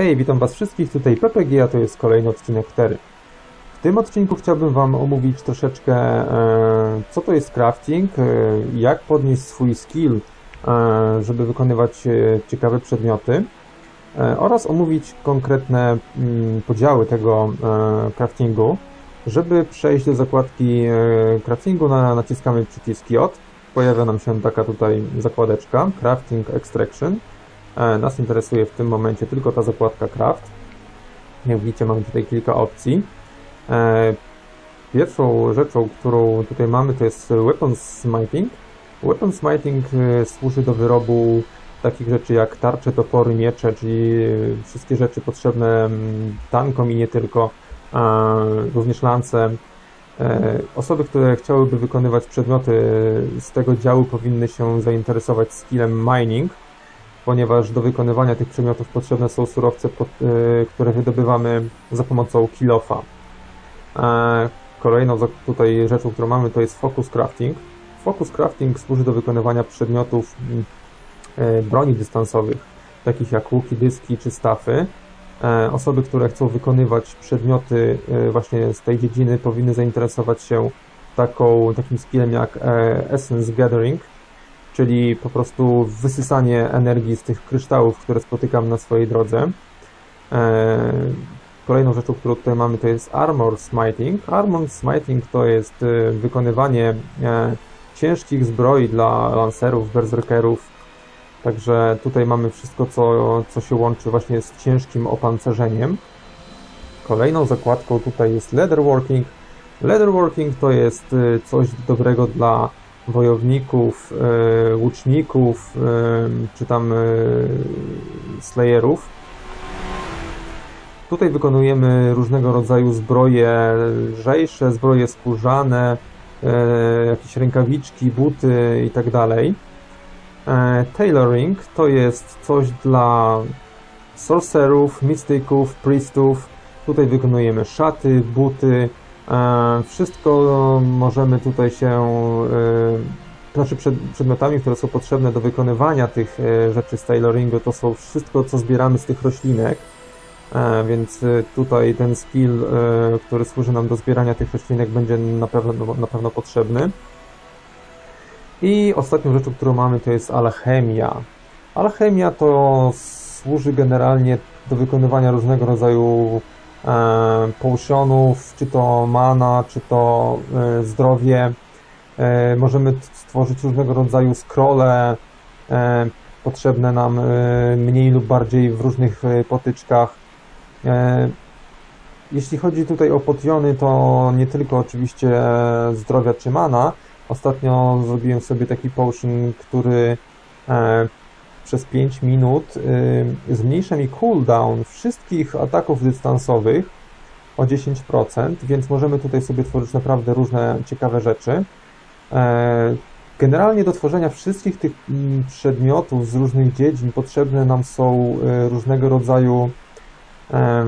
Hej, witam Was wszystkich, tutaj PPG, a to jest kolejny odcinek Tery. W tym odcinku chciałbym Wam omówić troszeczkę, e, co to jest crafting, e, jak podnieść swój skill, e, żeby wykonywać e, ciekawe przedmioty e, oraz omówić konkretne mm, podziały tego e, craftingu. Żeby przejść do zakładki craftingu, na, naciskamy przycisk J. Pojawia nam się taka tutaj zakładeczka, Crafting Extraction. E, Nas interesuje w tym momencie tylko ta zakładka Craft. Jak widzicie, mamy tutaj kilka opcji. E, Pierwszą rzeczą, którą tutaj mamy, to jest Weapon Smiting. Weapon Smiting e, służy do wyrobu takich rzeczy jak tarcze, topory, miecze, czyli wszystkie rzeczy potrzebne mm, tankom i nie tylko, również lance. Osoby, które chciałyby wykonywać przedmioty z tego działu powinny się zainteresować skillem mining, ponieważ do wykonywania tych przedmiotów potrzebne są surowce, e, które wydobywamy za pomocą kilofa. E, Kolejną tutaj rzeczą, którą mamy, to jest focus crafting. Focus crafting służy do wykonywania przedmiotów mm, e, broni dystansowych, takich jak łuki, dyski czy stafy. Osoby, które chcą wykonywać przedmioty właśnie z tej dziedziny powinny zainteresować się taką, takim skillem jak Essence Gathering, czyli po prostu wysysanie energii z tych kryształów, które spotykam na swojej drodze. E, Kolejną rzeczą, którą tutaj mamy, to jest Armor Smiting. Armor Smiting to jest e, wykonywanie e, ciężkich zbroi dla lancerów, berserkerów. Także tutaj mamy wszystko, co, co się łączy właśnie z ciężkim opancerzeniem. Kolejną zakładką tutaj jest Leatherworking. Leatherworking to jest coś dobrego dla wojowników, e, łuczników, e, czy tam e, slayerów. Tutaj wykonujemy różnego rodzaju zbroje lżejsze, zbroje skórzane, jakieś rękawiczki, buty i tak dalej. Tailoring to jest coś dla sorcerów, mistyków, priestów. Tutaj wykonujemy szaty, buty, wszystko możemy tutaj się, e, znaczy przed, przedmiotami, które są potrzebne do wykonywania tych e, rzeczy z tailoringu, to są wszystko, co zbieramy z tych roślinek. E, Więc e, tutaj ten skill, e, który służy nam do zbierania tych roślinek, będzie na pewno, na pewno potrzebny. I ostatnią rzeczą, którą mamy, to jest alchemia. Alchemia to służy generalnie do wykonywania różnego rodzaju e, potionów, czy to mana, czy to e, zdrowie. E, możemy stworzyć różnego rodzaju scrolle, potrzebne nam mniej lub bardziej w różnych potyczkach. Jeśli chodzi tutaj o potiony, to nie tylko oczywiście zdrowia czy mana. Ostatnio zrobiłem sobie taki potion, który przez 5 minut e, zmniejsza mi cooldown wszystkich ataków dystansowych o 10%, więc możemy tutaj sobie tworzyć naprawdę różne ciekawe rzeczy. E, Generalnie do tworzenia wszystkich tych mm, przedmiotów z różnych dziedzin potrzebne nam są e, różnego rodzaju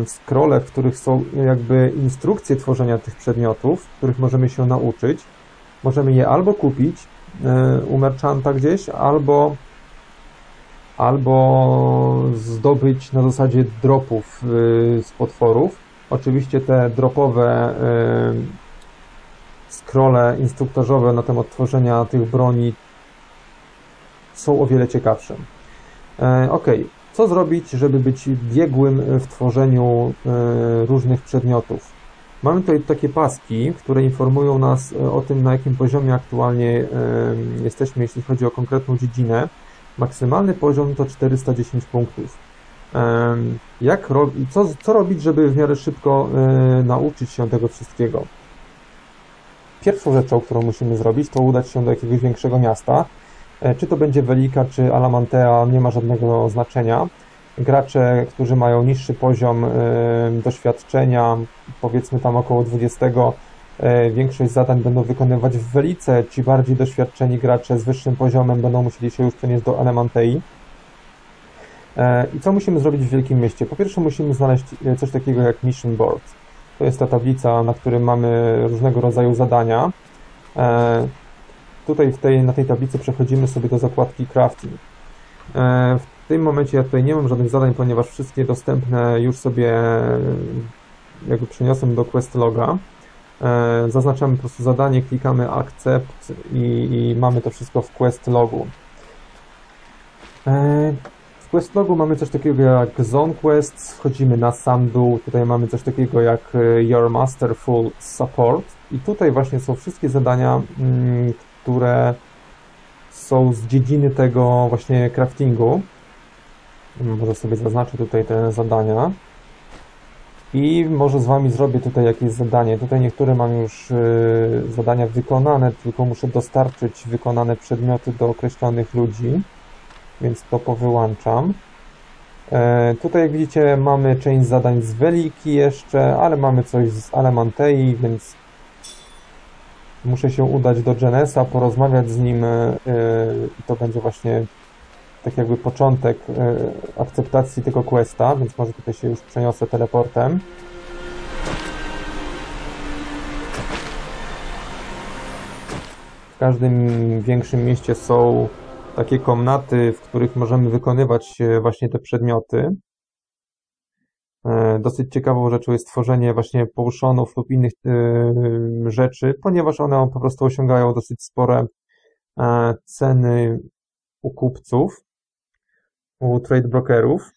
scrolle, w których są jakby instrukcje tworzenia tych przedmiotów, których możemy się nauczyć. Możemy je albo kupić e, u merchanta gdzieś, albo albo zdobyć na zasadzie dropów y, z potworów. Oczywiście te dropowe y, scrolle instruktażowe na temat tworzenia tych broni są o wiele ciekawsze. E, ok, co zrobić, żeby być biegłym w tworzeniu e, różnych przedmiotów? Mamy tutaj takie paski, które informują nas o tym, na jakim poziomie aktualnie jesteśmy, jeśli chodzi o konkretną dziedzinę. Maksymalny poziom to 410 punktów. Jak co, co robić, żeby w miarę szybko e, nauczyć się tego wszystkiego? Pierwszą rzeczą, którą musimy zrobić, to udać się do jakiegoś większego miasta. E, Czy to będzie Velika, czy Alamantea, nie ma żadnego znaczenia. Gracze, którzy mają niższy poziom e, doświadczenia, powiedzmy tam około 20, e, większość zadań będą wykonywać w Velice. Ci bardziej doświadczeni gracze z wyższym poziomem będą musieli się już przenieść do Alamantei. E, I co musimy zrobić w wielkim mieście? Po pierwsze musimy znaleźć e, coś takiego jak Mission Board. To jest ta tablica, na której mamy różnego rodzaju zadania. E, Tutaj tej, na tej tablicy przechodzimy sobie do zakładki Crafting. E, W tym momencie ja tutaj nie mam żadnych zadań, ponieważ wszystkie dostępne już sobie e, jakby przeniosłem do quest loga. E, zaznaczamy po prostu zadanie, klikamy accept i, i mamy to wszystko w quest logu. E, w quest logu mamy coś takiego jak zone quest, wchodzimy na sam dół, tutaj mamy coś takiego jak e, your masterful support i tutaj właśnie są wszystkie zadania, mm, które są z dziedziny tego właśnie craftingu. Może sobie zaznaczę tutaj te zadania. I może z Wami zrobię tutaj jakieś zadanie. Tutaj niektóre mam już y, zadania wykonane, tylko muszę dostarczyć wykonane przedmioty do określonych ludzi, więc to powyłączam. E, tutaj jak widzicie mamy część zadań z Weliki jeszcze, ale mamy coś z Alemantei, więc muszę się udać do Genesa, porozmawiać z nim y, i to będzie właśnie tak jakby początek y, akceptacji tego questa, więc może tutaj się już przeniosę teleportem. W każdym większym mieście są takie komnaty, w których możemy wykonywać właśnie te przedmioty. E, dosyć ciekawą rzeczą jest tworzenie właśnie połszonów lub innych rzeczy, ponieważ one po prostu osiągają dosyć spore e, ceny u kupców u trade brokerów,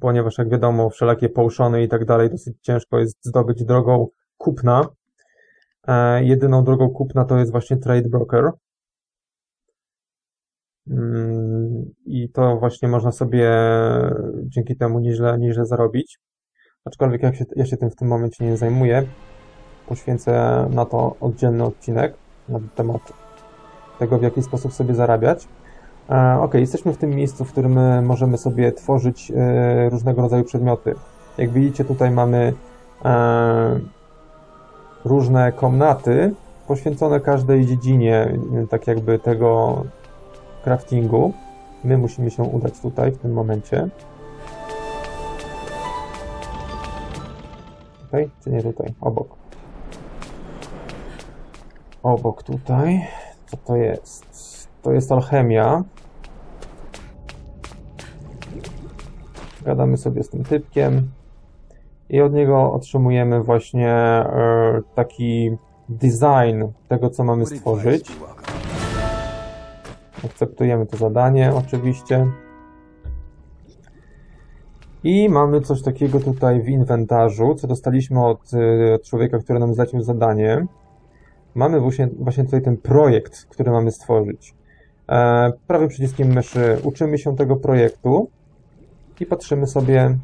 ponieważ jak wiadomo, wszelakie połszony i tak dalej dosyć ciężko jest zdobyć drogą kupna. E, jedyną drogą kupna to jest właśnie trade broker. Mm, I to właśnie można sobie dzięki temu nieźle, nieźle zarobić. Aczkolwiek jak się, ja się tym w tym momencie nie zajmuję, poświęcę na to oddzielny odcinek na temat tego, w jaki sposób sobie zarabiać. E, ok, jesteśmy w tym miejscu, w którym e, możemy sobie tworzyć e, różnego rodzaju przedmioty. Jak widzicie, tutaj mamy różne komnaty poświęcone każdej dziedzinie, tak jakby tego craftingu. My musimy się udać tutaj w tym momencie. Tutaj, czy nie tutaj? Obok. Obok tutaj. Co to jest? To jest alchemia. Gadamy sobie z tym typkiem i od niego otrzymujemy właśnie e, taki design tego, co mamy stworzyć. Akceptujemy to zadanie oczywiście. I mamy coś takiego tutaj w inwentarzu, co dostaliśmy od, e, od człowieka, który nam zlecił zadanie. Mamy właśnie, właśnie tutaj ten projekt, który mamy stworzyć. E, prawym przyciskiem myszy uczymy się tego projektu i patrzymy sobie,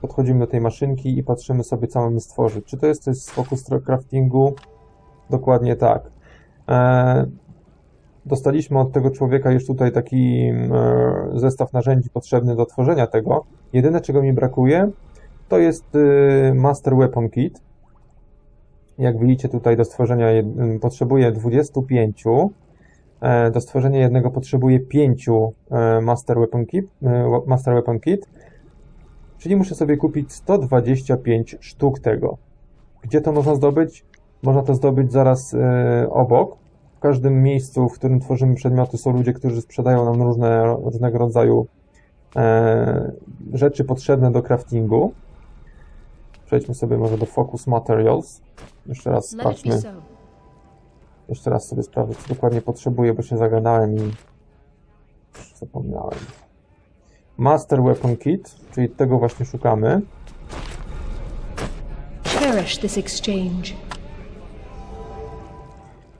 podchodzimy do tej maszynki i patrzymy sobie, co mamy stworzyć. Czy to jest coś z Focus Craftingu? Dokładnie tak. E, dostaliśmy od tego człowieka już tutaj taki e, zestaw narzędzi potrzebny do tworzenia tego. Jedyne, czego mi brakuje, to jest Master Weapon Kit. Jak widzicie tutaj do stworzenia potrzebuję 25 E, do stworzenia jednego potrzebuję pięciu e, Master Weapon Kit, e, Master Weapon Kit, czyli muszę sobie kupić 125 sztuk tego. Gdzie to można zdobyć? Można to zdobyć zaraz obok. W każdym miejscu, w którym tworzymy przedmioty, są ludzie, którzy sprzedają nam różne, różnego rodzaju rzeczy potrzebne do craftingu. Przejdźmy sobie może do Focus Materials. Jeszcze raz sprawdźmy. Jeszcze raz sobie sprawdzę, co dokładnie potrzebuję, bo się zagadałem i zapomniałem. Master Weapon Kit, czyli tego właśnie szukamy. Cherish this exchange.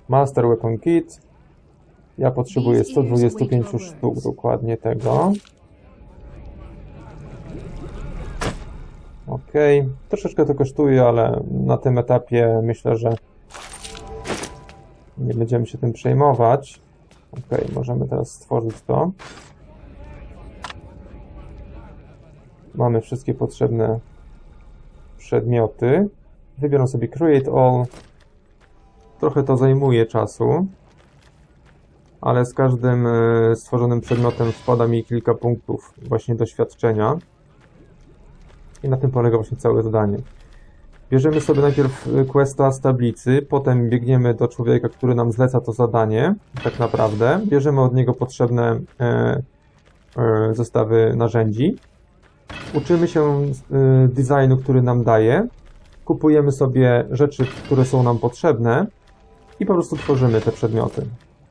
Master Weapon Kit. Ja potrzebuję 125 sztuk dokładnie tego. Ok, troszeczkę to kosztuje, ale na tym etapie myślę, że nie będziemy się tym przejmować. Ok, możemy teraz stworzyć to. Mamy wszystkie potrzebne przedmioty. Wybieram sobie Create All. Trochę to zajmuje czasu, ale z każdym e, stworzonym przedmiotem wpada mi kilka punktów właśnie doświadczenia. I na tym polega właśnie całe zadanie. Bierzemy sobie najpierw y, questa z tablicy, potem biegniemy do człowieka, który nam zleca to zadanie, tak naprawdę. Bierzemy od niego potrzebne e, e, zestawy narzędzi. Uczymy się e, designu, który nam daje. Kupujemy sobie rzeczy, które są nam potrzebne i po prostu tworzymy te przedmioty.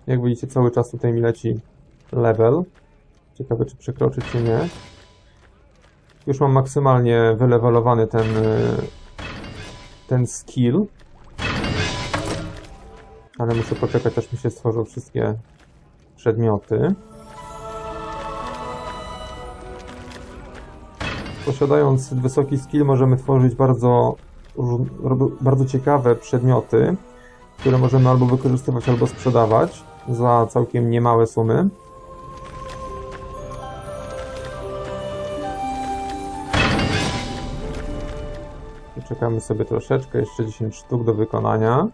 Jak widzicie, cały czas tutaj mi leci level. Ciekawe, czy przekroczy, czy nie. Już mam maksymalnie wylewelowany ten, e, ten skill. Ale muszę poczekać, aż mi się stworzą wszystkie przedmioty. Posiadając wysoki skill możemy tworzyć bardzo, bardzo ciekawe przedmioty, które możemy albo wykorzystywać, albo sprzedawać za całkiem niemałe sumy. Czekamy sobie troszeczkę, jeszcze 10 sztuk do wykonania.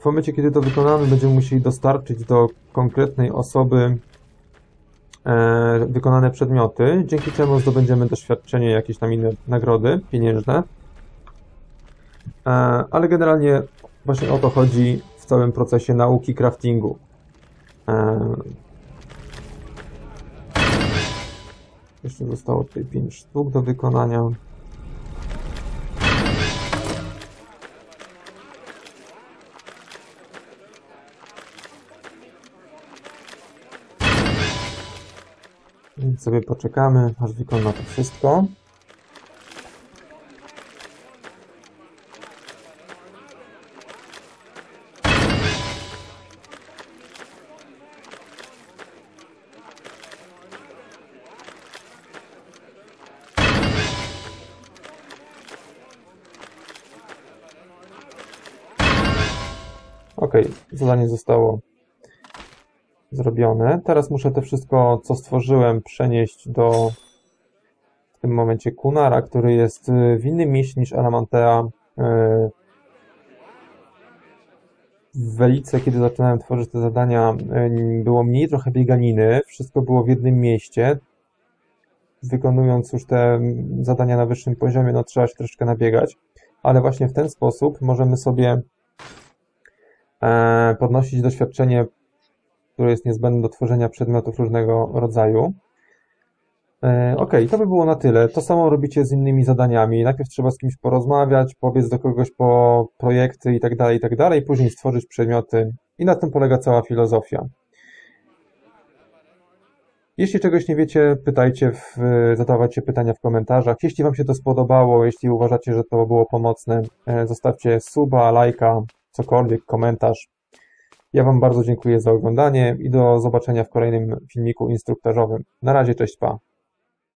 W momencie, kiedy to wykonamy, będziemy musieli dostarczyć do konkretnej osoby e, wykonane przedmioty, dzięki czemu zdobędziemy doświadczenie, jakieś tam inne nagrody pieniężne. E, ale generalnie właśnie o to chodzi w całym procesie nauki craftingu. E, jeszcze zostało tutaj 5 sztuk do wykonania. Więc sobie poczekamy, aż wykona to wszystko. Ok, zadanie zostało zrobione. Teraz muszę to wszystko, co stworzyłem, przenieść do w tym momencie Kunara, który jest y, w innym mieście niż Alamantea. Y, W Welice, kiedy zaczynałem tworzyć te zadania, y, było mniej trochę bieganiny, wszystko było w jednym mieście. Wykonując już te zadania na wyższym poziomie, no trzeba się troszeczkę nabiegać, ale właśnie w ten sposób możemy sobie e, podnosić doświadczenie które jest niezbędne do tworzenia przedmiotów różnego rodzaju. E, Ok, to by było na tyle. To samo robicie z innymi zadaniami. Najpierw trzeba z kimś porozmawiać, powiedz do kogoś po projekty i tak dalej, i tak dalej, później stworzyć przedmioty. I na tym polega cała filozofia. Jeśli czegoś nie wiecie, pytajcie, w, zadawajcie pytania w komentarzach. Jeśli Wam się to spodobało, jeśli uważacie, że to było pomocne, e, zostawcie suba, lajka, cokolwiek, komentarz. Ja Wam bardzo dziękuję za oglądanie i do zobaczenia w kolejnym filmiku instruktażowym. Na razie, cześć, pa.